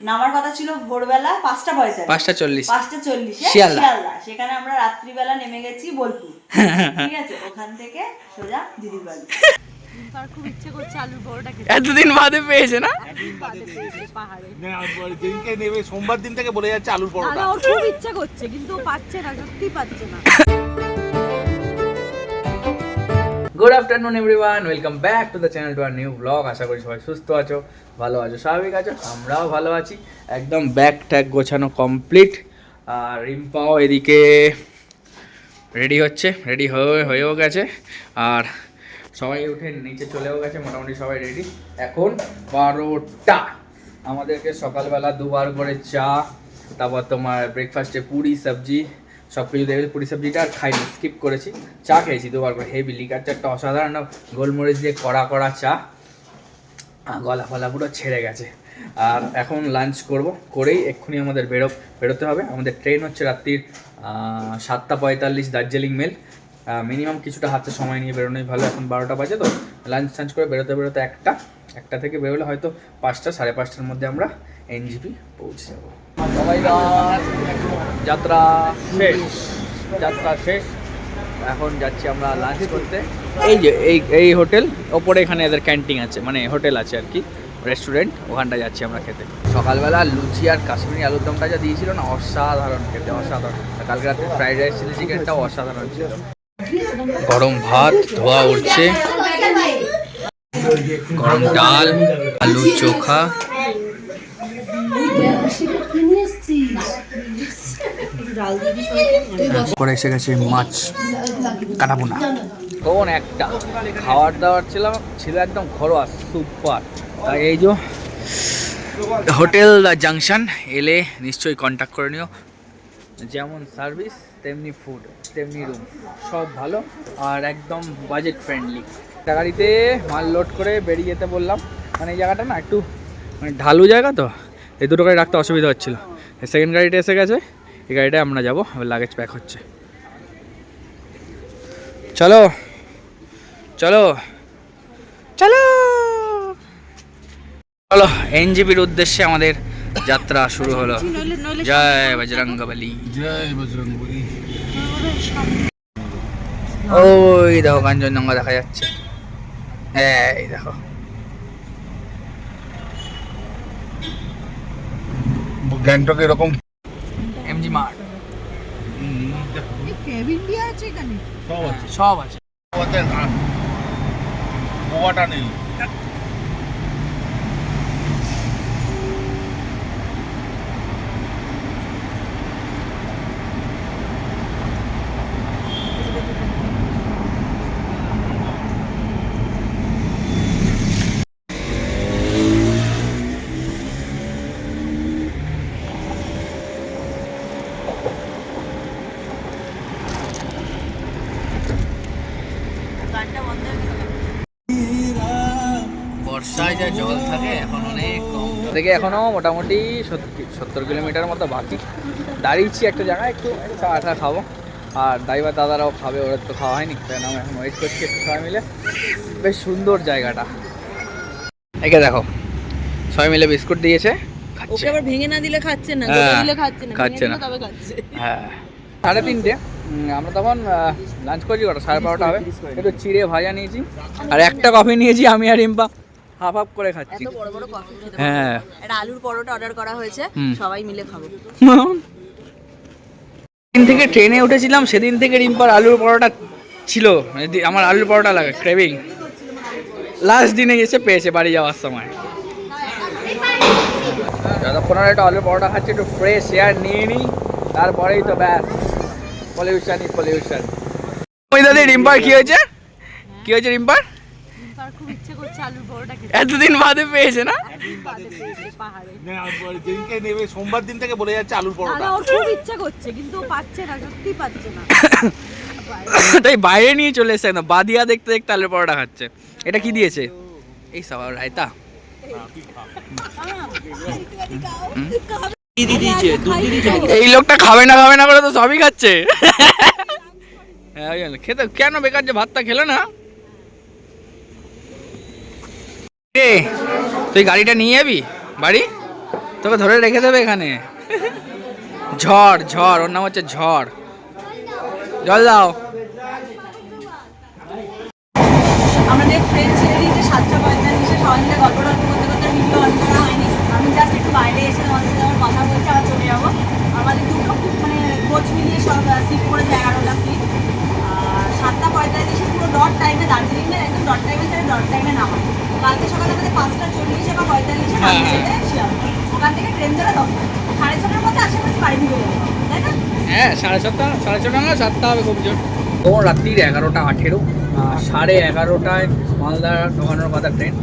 নামার কথা ছিল ভোরবেলা পাঁচটা পঁয়তাল্লিশ। পাঁচটা চল্লিশ। পাঁচটা চল্লিশে? শিয়ালদা। সেখানে আমরা রাত্রিবেলা নেমে গেছি বোলপুর। ঠিক আছে ওখান থেকে সোজা দিদির বাড়ি। খুব ইচ্ছে করছে আলুর বড়টা খেতে। এতদিন বাদে পেয়েছে না? পাহাড়ে। না, নেবে সোমবার দিন থেকে বলে যাচ্ছে আলুর ওর খুব ইচ্ছে করছে কিন্তু পাচ্ছে না সত্যি পাচ্ছে না। Good afternoon everyone welcome back to the channel to our new blog আশা করি সবাই সুস্থ আছো, ভালো আছো, স্বাভাবিক আছো, আমরাও ভালো আছি। একদম ব্যাগ ট্যাগ গোছানো কমপ্লিট আর রিম্পাও এদিকে রেডি হচ্ছে রেডি হয়ে হয়েও গেছে। আর সবাই উঠে নিচে চলেও গেছে, মোটামুটি সবাই রেডি এখন বারোটা। আমাদেরকে সকালবেলা দুবার করে চা, তারপর তোমার ব্রেকফাস্টে পুরি, সবজি সব কিছু দেখে পুরি সবজিটা আর খাইনি স্কিপ করেছি। চা খেয়েছি দুবার করে হেভি লিকার চারটা অসাধারণ, গোলমরিচ দিয়ে কড়া কড়া চা। গলা ফলা পুরো ছেড়ে গেছে। আর এখন লাঞ্চ করব, করেই এক্ষুনি আমাদের বেরো, বেরোতে হবে। আমাদের ট্রেন হচ্ছে রাত্রির সাতটা পঁয়তাল্লিশ দার্জিলিং মেল মিনিমাম কিছুটা হাতে সময় নিয়ে বেরোনোই ভালো, এখন বারোটা বাজে তো। লাঞ্চ টাঞ্চ করে বেরোতে বেরোতে একটা একটা থেকে বেরোলে হয়তো পাঁচটা, সাড়ে পাঁচটার মধ্যে আমরা এনজিপি পৌঁছে যাব। যাত্রা শেষ। যাত্রা শেষ। এখন যাচ্ছি আমরা লাঞ্চ করতে। এই যে এই এই হোটেল ওপরে এখানে এদের ক্যান্টিন আছে মানে হোটেল আছে আর কি রেস্টুরেন্ট ওখানটা যাচ্ছি আমরা খেতে। সকালবেলা লুচি আর কাশ্মীরি আলুর দমটা যা দিয়েছিল না অসাধারণ খেতে অসাধারণ। কালকে রাতে ফ্রাইড রাইস চিলি চিকেনটাও অসাধারণ ছিল। গরম ভাত ধোয়া উঠছে। গরম ডাল আলু চোখা। পরে এসে গেছে মাছ কাটাবো না। কোন একটা। খাবার দাবার ছিল ছিল একদম ঘরোয়া সুপার। তাই এই যে হোটেল দ্য জাংশন এলে নিশ্চয়ই কন্ট্যাক্ট করে নিও। যেমন সার্ভিস তেমনি ফুড তেমনি রুম সব ভালো আর একদম বাজেট ফ্রেন্ডলি গাড়িতে মাল লোড করে বেরিয়ে যেতে বললাম। মানে এই জায়গাটা না একটু মানে ঢালু জায়গা তো এই দুটো গাড়ি রাখতে অসুবিধা হচ্ছিল। সেকেন্ড গাড়িটা এসে গেছে। এই গাড়িটায় আমরা যাব লাগেজ প্যাক হচ্ছে। চলো চলো চলো। চলো এনজিপির উদ্দেশ্যে আমাদের যাত্রা শুরু হলো। জয় বজরঙ্গবলী জয় বজরং বলি। ওই দেখো কাঞ্চনজঙ্ঘা দেখা যাচ্ছে। এই দেখো। গ্যাংটক এরকম ইন্ডিয়া আছে এখানে? সব আছে। সব আছে। ওদের গোয়াটা নেই গানটা বন্ধ হয়ে গেল। জল থাকে এখন অনেক কম থেকে। এখনও মোটামুটি সত্তর কিলোমিটার মতো বাকি। দাঁড়িয়েছি একটা জায়গায় একটু চা টা খাব। আর ড্রাইভার দাদারাও খাবে ওরা তো খাওয়া হয়নি তাই আমি এখন ওয়েট করছি একটু সবাই মিলে। বেশ সুন্দর জায়গাটা। একে দেখো সবাই মিলে বিস্কুট দিয়েছে খাচ্ছে। ওকে আবার ভেঙে না দিলে খাচ্ছে না হ্যাঁ, দিলে খাচ্ছে না খাচ্ছে না। তবে খাচ্ছে। হ্যাঁ। সাড়ে তিনটে। আমরা তখন লাঞ্চ করছি ওটা সাড়ে বারোটা হবে। একটু চিড়ে ভাজা নিয়েছি। আর একটা কফি নিয়েছি আমি আর ইম্পা। হাফ হাফ করে খাচ্ছি। এত বড় বড় কফি খেতে হ্যাঁ। একটা আলুর পরোটা অর্ডার করা হয়েছে সবাই মিলে খাব। দিন থেকে ট্রেনে উঠেছিলাম সেদিন থেকে রিম্পার আলুর পরোটা ছিল। আমার আলুর পরোটা লাগে ক্রেভিং লাস্ট দিনে এসে পেয়েছে বাড়ি যাওয়ার সময়। যতক্ষণ একটু আলুর পরোটা খাচ্ছি একটু ফ্রেশ এয়ার নিয়ে নিই তারপরেই তো ব্যাস পলিউশনই পলিউশন ওই দাদি রিম্পার কি হয়েছে? কি হয়েছে রিম্পার? আলুর খেতে। এতদিন বাদে পেয়েছে না? পাহাড়ে। যেদিনকে নেবে সোমবার দিন থেকে বলে যাচ্ছে আলুর পরোটা। দাদা ওর খুব ইচ্ছে করছে কিন্তু ও পাচ্ছে না সত্যি পাচ্ছে না। তাই বাইরে নিয়ে চলে এসে না বাদিয়া দেখতে দেখতে আলুর পরোটা খাচ্ছে। এটা কি দিয়েছে? এই সব রায়তা। এই লোকটা খাবে না খাবে না করে তো সবই খাচ্ছে। হ্যাঁ খেতে কেন বেকার যে ভাতটা খেলো না? এ, তুই গাড়িটা নিয়ে যাবি? বাড়ি? তোকে ধরে রেখে দেবে এখানে। ঝড় ঝড় ওর নাম হচ্ছে ঝড়। জল দাও। আমাদের ফ্রেন্ড সাতটা সবাই মিলে গল্প টল্প করতে করতে ভিডিও অন করা হয়নি আমি জাস্ট একটু বাইরে এসে তোমাদের সাথে আমার কথা বলছি আবার চলে যাব আমাদের দুটো খুব মানে কোচ মিলিয়ে সব সিট করেছে এগারোটা সিট আর সাতটা পঁয়তাল্লিশে পুরো ডট টাইমে দার্জিলিংয়ের একদম ডট টাইমে ছেড়ে ডট টাইমে নামা কালকে সকালে আমাদের পাঁচটা চল্লিশে বা পঁয়তাল্লিশে হ্যাঁ, নামিয়ে হ্যাঁ। দেবে শিয়ালদা ওখান থেকে ট্রেন ধরে দশটা সাড়ে ছটার মধ্যে আশেপাশে বাড়ি ঢুকে যাবে তাই না হ্যাঁ সাড়ে সাতটা সাড়ে ছটা না, সাতটা হবে খুব জোর তখন রাত্রির এগারোটা আঠেরো সাড়ে এগারোটায় মালদা ঢোকানোর কথা ট্রেন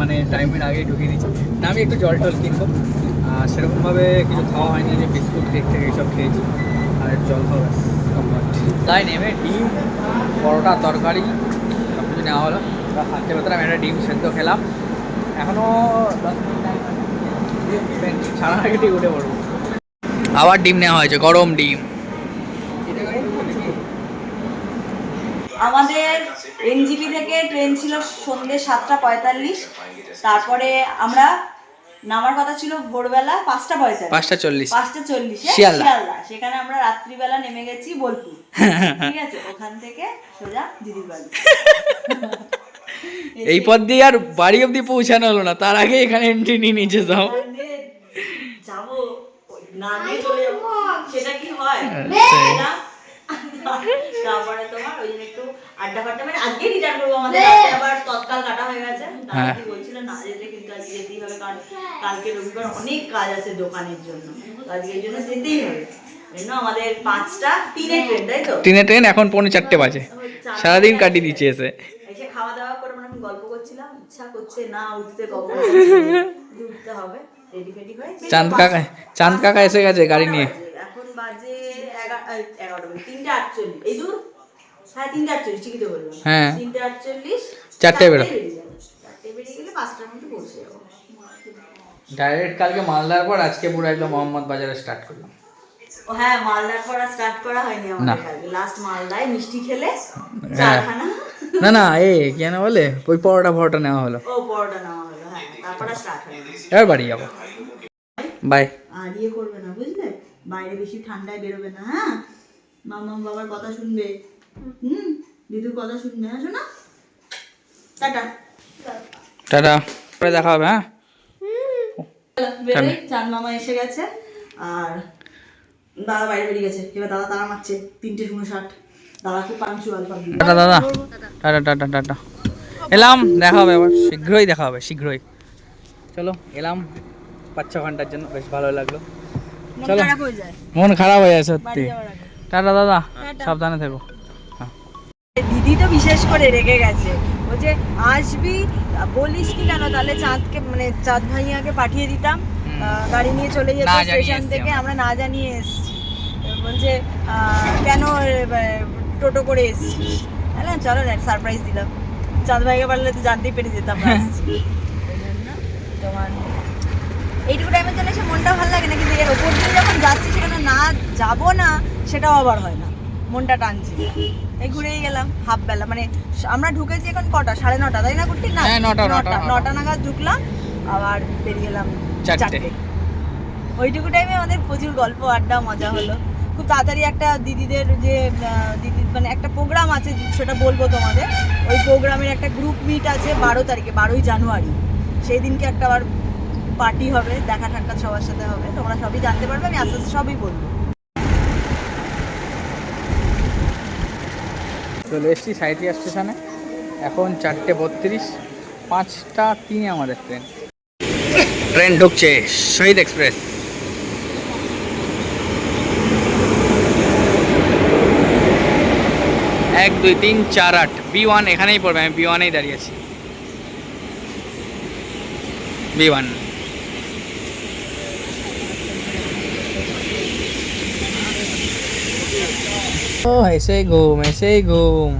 মানে টাইমের আগে ঢুকিয়ে দিচ্ছি না, আমি একটু জল টল কিনবো। সেরকমভাবে কিছু খাওয়া হয়নি যে বিস্কুট কেক থেকে এইসব খেয়েছি। আর জল খাওয়া তাই নেমে ডিম, পরোটা, তরকারি সব কিছু নেওয়া হলো। হাতে ভেতরে আমি একটা ডিম সেদ্ধ খেলাম। এখনও সারা আগে ঠিক উঠে পড়ব। আবার ডিম নেওয়া হয়েছে গরম ডিম। আমাদের এনজিপি থেকে ট্রেন ছিল সন্ধ্যে সাতটা পঁয়তাল্লিশ। তারপরে আমরা নামার কথা ছিল ভোরবেলা পাঁচটা পঁয়তাল্লিশ। পাঁচটা চল্লিশ। পাঁচটা চল্লিশ শিয়ালদা। সেখানে আমরা রাত্রিবেলা নেমে গেছি বোলপুর। ঠিক আছে ওখান থেকে সোজা দিদির বাড়ি। এই পথ দিয়ে আর বাড়ি অব্দি পৌঁছানো হলো না তার আগে এখানে এন্ট্রি নিয়ে নিচে যাও ওখানে যাব। নিয়ে চলে যাব। সেটা কি হয়? না? তারপরে তোমার ওই জন্য একটু আড্ডা ফাড্ডা মানে আজকে রিটার্ন করব আমাদের আবার তৎকাল কাটা হয়ে গেছে। হ্যাঁ। তারপরে বলছিল না যেতে কিন্তু আজকে যেতেই হবে কারণ কালকে রবিবার অনেক কাজ আছে দোকানের জন্য। আজকে এই জন্য যেতেই হবে। এই জন্য আমাদের পাঁচটা তিনে ট্রেন তাই তো? ট্রেনে ট্রেন এখন পৌনে চারটে বাজে। সারাদিন কাটিয়ে দিচ্ছে এসে। এসে খাওয়া দাওয়া করে মানে আমি গল্প করছিলাম ইচ্ছা করছে না উঠতে কখন উঠতে হবে। হয়ে চাঁদ কাকা চাঁদ কাকা এসে গেছে গাড়ি নিয়ে। এখন বাজে তিনটে আটচল্লিশ। এই দূর? হ্যাঁ তিনটে আটচল্লিশ ঠিকই তো বললাম। হ্যাঁ। তিনটে আটচল্লিশ চারটে বেরো। চারটে বেরিয়ে। গেলে। পাঁচটার মধ্যে পৌঁছে যাব। ডাইরেক্ট কালকে মালদার পর আজকে পুরো একদম মোহাম্মদ বাজারে স্টার্ট করলাম। ও হ্যাঁ মালদা করা স্টার্ট করা হয়নি না। আমাদের কালকে। লাস্ট মালদায় মিষ্টি খেলে হ্যাঁ। না না এ কেন বলে? ওই পরোটা ফরোটা নেওয়া হলো। ও পরোটা নেওয়া এবার বাড়ি যাব। বাই আর ইয়ে করবে না বুঝলে? বাইরে বেশি ঠান্ডায় বেরোবে না হ্যাঁ? মামা বাবার কথা শুনবে। হুম? দিদুর কথা শুনবে হ্যাঁ শোনা? টাটা। টাটা। পরে দেখা হবে হ্যাঁ? বেরোই চাঁদ মামা এসে গেছে। আর দাদা বাইরে বেরিয়ে গেছে। এবার দাদা তারা মারছে তিনটে উনষাট দাদা খুব পাঞ্চুয়াল পাবি টাটা দাদা। Tata tata tata. এলাম দেখা হবে আবার শীঘ্রই দেখা হবে শীঘ্রই। চলো এলাম পাঁচ ছ ঘণ্টার জন্য বেশ ভালো লাগল। চলো। হয়ে মন খারাপ হয়ে যায় সত্যি। টাটা দাদা। সাবধানে থেকো। দিদি তো বিশেষ করে রেগে গেছে। বলছে আসবি? বলিস কি কেন? তাহলে চাঁদকে মানে চাঁদ ভাইয়াকে পাঠিয়ে দিতাম। গাড়ি নিয়ে চলে যেত স্টেশন থেকে আমরা। না জানিয়ে এসেছি। বলছে কেন টোটো করে এসেছিস? হ্যাঁ চলো না সারপ্রাইজ দিলাম। চাঁদ ভাইকে পারলে তো জানতেই পেরে যেতাম তোমার এইটুকু টাইমের জন্য সে মনটা ভালো লাগে না কিন্তু এর ওপর দিয়ে যখন যাচ্ছি সেখানে না যাব না সেটাও আবার হয় না। মনটা টানছে। এই ঘুরেই গেলাম হাফ বেলা। মানে আমরা ঢুকেছি এখন কটা? সাড়ে নটা তাই না কুর্তি না হ্যাঁ, নটা, নটা, নটা। নাগাদ ঢুকলাম আবার বেরিয়ে গেলাম। চারটে। ওইটুকু টাইমে আমাদের প্রচুর গল্প আড্ডা মজা হলো। খুব তাড়াতাড়ি একটা দিদিদের যে দিদি মানে একটা প্রোগ্রাম আছে সেটা বলব তোমাদের। ওই প্রোগ্রামের একটা গ্রুপ মিট আছে বারো তারিখে বারোই জানুয়ারি। সেই দিনকে একটা আবার পার্টি হবে দেখা সাক্ষাৎ সবার সাথে হবে। তোমরা সবই জানতে পারবে আমি আস্তে আস্তে সবই বলব। চলে এসছি সাঁইথিয়া স্টেশনে। এখন চারটে বত্রিশ পাঁচটা তিনে আমাদের ট্রেন। ট্রেন ঢুকছে শহীদ এক্সপ্রেস। এক, দুই, তিন, চার, আট। বি ওয়ান এখানেই পড়বে, আমি বি ওয়ানেই দাঁড়িয়ে আছি। বি ওয়ান ও এসেই ঘুম এসেই ঘুম।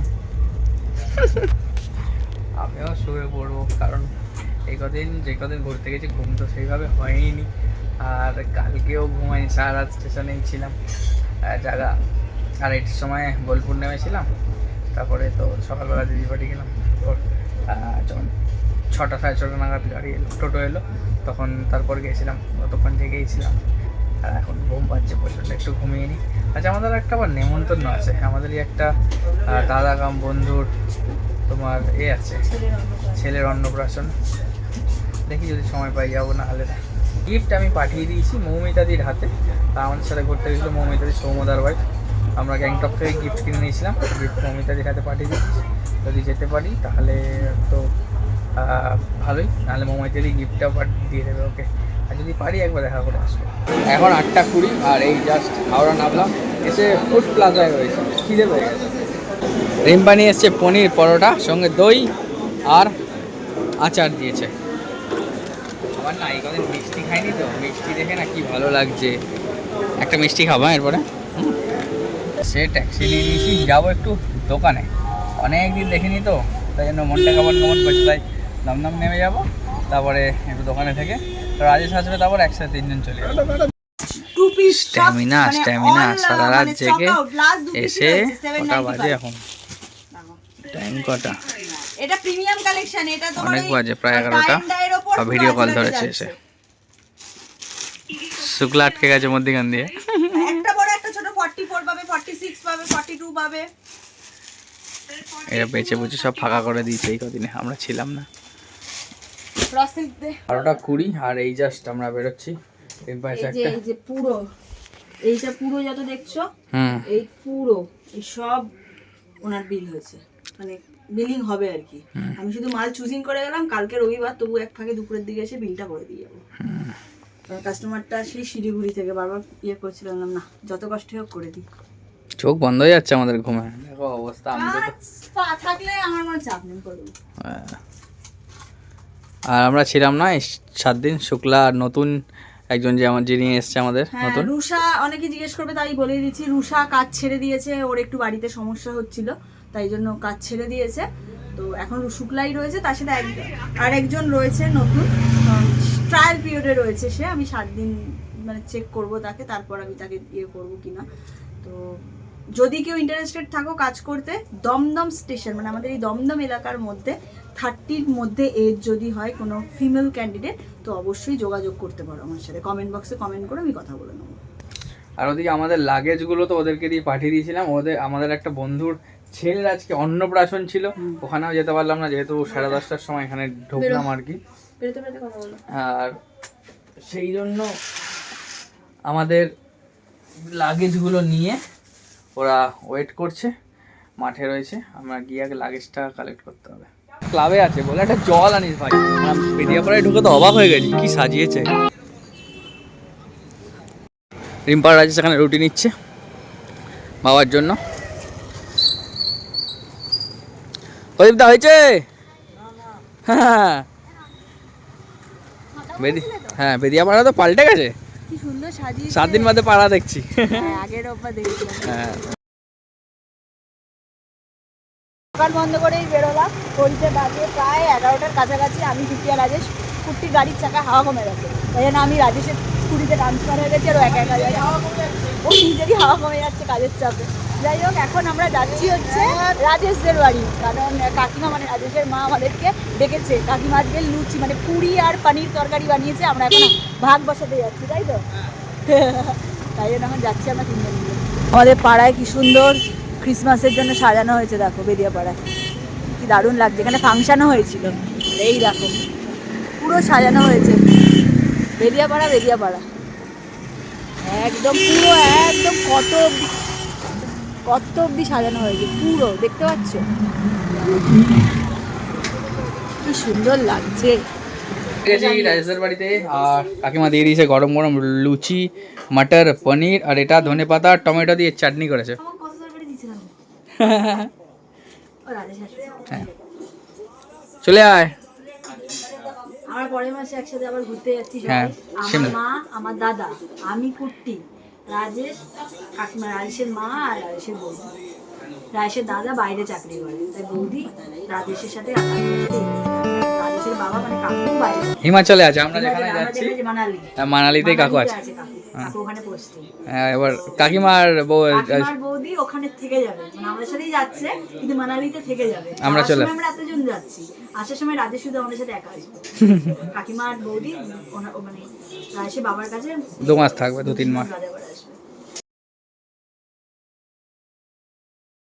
আমিও শুয়ে পড়ব, কারণ এই কদিন যে কদিন ঘুরতে গেছি, ঘুম তো সেইভাবে হয়নি। আর কালকেও ঘুমাইনি, সারা রাত স্টেশনেই ছিলাম। জায়গা আর এইটার সময় বোলপুর নেমেছিলাম তারপরে তো সকালবেলা দিদি বাড়ি গেলাম, তারপর যখন ছটা সাড়ে ছটা নাগাদ গাড়ি এলো, টোটো এলো, তখন তারপর গেছিলাম ততক্ষণ জেগেইছিলাম আর এখন ঘুম পাচ্ছে প্রচণ্ড একটু ঘুমিয়ে নিই। আচ্ছা আমাদের একটা আবার নেমন্তন্ন আছে, আমাদেরই একটা দাদা কাম বন্ধুর তোমার এ আছে, ছেলের অন্নপ্রাশন। দেখি যদি সময় পাই, যাব না হলে। গিফট আমি পাঠিয়ে দিয়েছি মৌমিতাদির হাতে, তা আমাদের সাথে ঘুরতে গেছিল মৌমিতাদি সৌমদার ওয়াইফ আমরা গ্যাংটক থেকে গিফট কিনে নিয়েছিলাম। গিফট মৌমিতাদির হাতে পাঠিয়ে দিচ্ছি যদি যেতে পারি তাহলে তো ভালোই। নাহলে মৌমিতাদি গিফটটা দিয়ে দেবে ওকে আর যদি পারি একবার দেখা করে আসব। এখন আটটা কুড়ি আর এই জাস্ট হাওড়া নামলাম। এসে ফুড প্লাজায় রয়েছে। খিদে পেয়ে গেছে রিম্পা নিয়ে এসছে পনির পরোটা সঙ্গে দই আর আচার দিয়েছে। আমার না এই কদিন মিষ্টি খাইনি তো। মিষ্টি দেখে না কি ভালো লাগছে। একটা মিষ্টি খাব হ্যাঁ, এরপরে? সে ট্যাক্সি নিয়ে নিয়েছি যাব একটু দোকানে। অনেক দিন দেখিনি তো তাই জন্য মনটা কেমন কেমন করছে তাই দমদম নেমে যাব তারপরে একটু দোকানে থেকে। রাজেশ আসবে তারপর একসাথে তিনজন চলে যাব। স্ট্যামিনা স্ট্যামিনা সারা রাত জেগে এসে কটা বাজে এখন? টাইম কটা? এটা প্রিমিয়াম কালেকশন এটা তোমার অনেক বাজে প্রায় এগারোটা। ভিডিও কল ধরেছে এসে। শুক্লা আটকে গেছে মধ্যিখান দিয়ে একটা বড় একটা ছোট 44 পাবে 46 পাবে। 42 পাবে এরা বেঁচে বুঝে সব ফাঁকা করে দিয়েছে এই কদিনে আমরা ছিলাম না। বারোটা কুড়ি আর এই জাস্ট আমরা বেরোচ্ছি। এই যে একটা। এই যে পুরো এইটা পুরো যত দেখছ এই পুরো এই সব ওনার বিল হয়েছে। মানে বিলিং হবে আর কি। আমি শুধু মাল চুজিং করে গেলাম কালকে রবিবার তবু এক ফাঁকে দুপুরের দিকে এসে বিলটা করে দিয়ে যাব। কাস্টমারটা সেই শিলিগুড়ি থেকে বারবার ইয়ে করছিল বললাম, না যত কষ্ট হোক করে দিই। চোখ বন্ধ হয়ে যাচ্ছে আমাদের ঘুমে। দেখো অবস্থা পা থাকলে আমার কোনো চাপ নেই হ্যাঁ। আর আমরা ছিলাম না সাত দিন শুক্লা আর নতুন একজন যে আমার যিনি এসছে আমাদের হ্যাঁ নতুন। রুষা অনেকে জিজ্ঞেস করবে তাই বলে দিচ্ছি রুষা কাজ ছেড়ে দিয়েছে ওর একটু বাড়িতে সমস্যা হচ্ছিল তাই জন্য কাজ ছেড়ে দিয়েছে। তো এখন শুক্লাই রয়েছে তার সাথে আর একজন রয়েছে নতুন ট্রায়াল পিরিয়ডে রয়েছে সে আমি সাত দিন মানে চেক করব তাকে তারপর আমি তাকে ইয়ে করব কিনা। তো যদি কেউ ইন্টারেস্টেড থাকো কাজ করতে দমদম স্টেশন মানে আমাদের এই দমদম এলাকার মধ্যে থার্টির মধ্যে এজ যদি হয় কোনো ফিমেল ক্যান্ডিডেট তো অবশ্যই যোগাযোগ করতে পারো আমার সাথে। কমেন্ট বক্সে কমেন্ট করে আমি কথা বলে নেব। আর ওদিকে আমাদের লাগেজগুলো তো ওদেরকে দিয়ে পাঠিয়ে দিয়েছিলাম। ওদের আমাদের একটা বন্ধুর ছেলের আজকে অন্নপ্রাশন ছিল। ওখানেও যেতে পারলাম না যেহেতু সাড়ে দশটার সময় এখানে ঢুকলাম আর কি আর সেই জন্য আমাদের লাগেজগুলো নিয়ে ওরা ওয়েট করছে, মাঠে রয়েছে, আমরা গিয়ে আগে লাগেজটা কালেক্ট করতে হবে। ক্লাবে আছে বলে একটা জল আনিস ভাই। পেরিয়াপাড়ায় ঢুকে তো অবাক হয়ে গেছি, কি সাজিয়েছে। রিম্পার রাজেশ সেখানে রুটি নিচ্ছে, বাবার জন্য। প্রদীপদা হয়েছে? হ্যাঁ। বেদি হ্যাঁ বেদিয়াপাড়া তো পাল্টে গেছে। কি সুন্দর সাজিয়ে সাত দিন বাদে পাড়া দেখছি। আগের রোববার দেখছি হ্যাঁ। দোকান বন্ধ করেই বেরোলাম। ঘড়িতে বাজে প্রায় এগারোটার কাছাকাছি। আমি দ্বিতীয় রাজেশ। কুর্তির গাড়ির চাকা হাওয়া কমে গেছে। তাই জন্য আমি রাজেশের স্কুটিতে ট্রান্সফার হয়ে গেছি আর একা একা যাই। ও নিজেরই হাওয়া কমে যাচ্ছে কাজের চাপে। যাই হোক, এখন আমরা যাচ্ছি হচ্ছে রাজেশদের বাড়ি। কারণ কাকিমা মানে রাজেশের মা আমাদেরকে ডেকেছে। কাকিমা আজকে লুচি মানে পুরি আর পানির তরকারি বানিয়েছে। আমরা এখন ভাগ বসাতে যাচ্ছি, তাই তো? তাই জন্য এখন যাচ্ছি আমরা তিনজন মিলে। আমাদের পাড়ায় কি সুন্দর ক্রিসমাসের জন্য সাজানো হয়েছে, দেখো বেরিয়া পাড়ায় কি দারুণ লাগছে। এখানে ফাংশনও হয়েছিল। এই দেখো, পুরো সাজানো হয়েছে। বেরিয়া পাড়া বেরিয়া পাড়া একদম পুরো একদম কত অব্দি কত অব্দি সাজানো হয়েছে পুরো দেখতে পাচ্ছ? কি সুন্দর লাগছে। গেছি রাজেশের বাড়িতে আর কাকিমা দিয়ে দিয়েছে গরম গরম লুচি মটর পনির আর এটা ধনে পাতা আর টমেটো দিয়ে চাটনি করেছে। হ্যাঁ। চলে আয়। আমরা পরের মাসে একসাথে আবার ঘুরতে যাচ্ছি হ্যাঁ, সবাই আমার মা আমার দাদা আমি কুট্টি রাজেশ কাকিমা রাজেশের মা আর রাজেশের বৌদি রাজেশের দাদা বাইরে চাকরি করে তাই বৌদি রাজেশের সাথে রাজেশের বাবা মানে কাকু বাইরে। হিমাচলে আছে আমরা যেখানে যাচ্ছি মানালিতে মানালি। কাকু আছে। ওখানে পোস্টিং হ্যাঁ, এবার কাকিমার বউ বৌদি ওখানে থেকে যাবে। মানে আমাদের সাথেই যাচ্ছে কিন্তু মানালিতে থেকে যাবে। আমরা চলে আমরা এতজন যাচ্ছি। আসার সময় রাজেশ শুধু আমাদের সাথে একা আসবে। কাকিমার বৌদি মানে এসে বাবার কাছে দু মাস থাকবে দু তিন মাস।